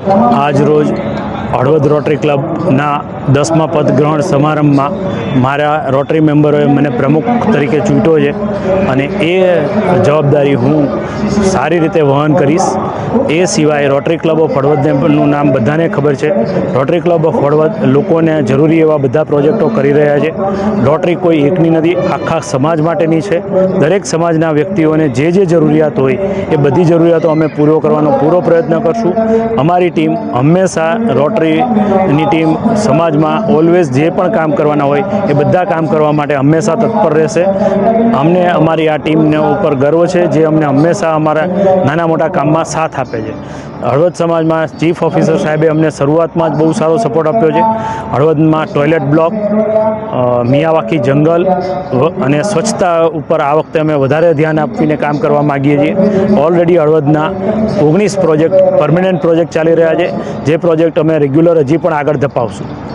આજ રોજ હળવદ રોટરી ક્લબના દસમા પદગ્રહણ સમારંભમાં મારા રોટરી મેમ્બરોએ મને પ્રમુખ તરીકે ચૂંટ્યો છે અને એ જવાબદારી હું સારી રીતે વહન કરીશ. એ સિવાય રોટરી ક્લબ ઓફ હળવદનું નામ બધાને ખબર છે. રોટરી ક્લબ ઓફ હળવદ લોકોને જરૂરી એવા બધા પ્રોજેક્ટો કરી રહ્યા છે. રોટરી કોઈ એકની નથી, આખા સમાજ માટેની છે. દરેક સમાજના વ્યક્તિઓને જે જે જરૂરિયાત હોય એ બધી જરૂરિયાતો અમે પૂરો કરવાનો પૂરો પ્રયત્ન કરશું. અમારી ટીમ હંમેશા રોટરીની ટીમ સમાજમાં ઓલવેઝ જે પણ કામ કરવાના હોય એ બધા કામ કરવા માટે હંમેશા તત્પર રહેશે. અમને અમારી આ ટીમને ઉપર ગર્વ છે જે અમને હંમેશા અમારા નાના મોટા કામમાં સાથ આપે છે. હળવદ સમાજમાં ચીફ ઓફિસર સાહેબે અમને શરૂઆતમાં જ બહુ સારો સપોર્ટ આપ્યો છે. હળવદમાં ટોયલેટ બ્લોક મિયાવાકી જંગલ અને સ્વચ્છતા ઉપર આ વખતે અમે વધારે ધ્યાન આપીને કામ કરવા માગીએ છીએ. ઓલરેડી હળવદના ઓગણીસ પ્રોજેક્ટ પરમેનન્ટ પ્રોજેક્ટ ચાલી રહ્યા છે. જે પ્રોજેક્ટ અમે રેગ્યુલર હજી પણ આગળ ધપાવશું.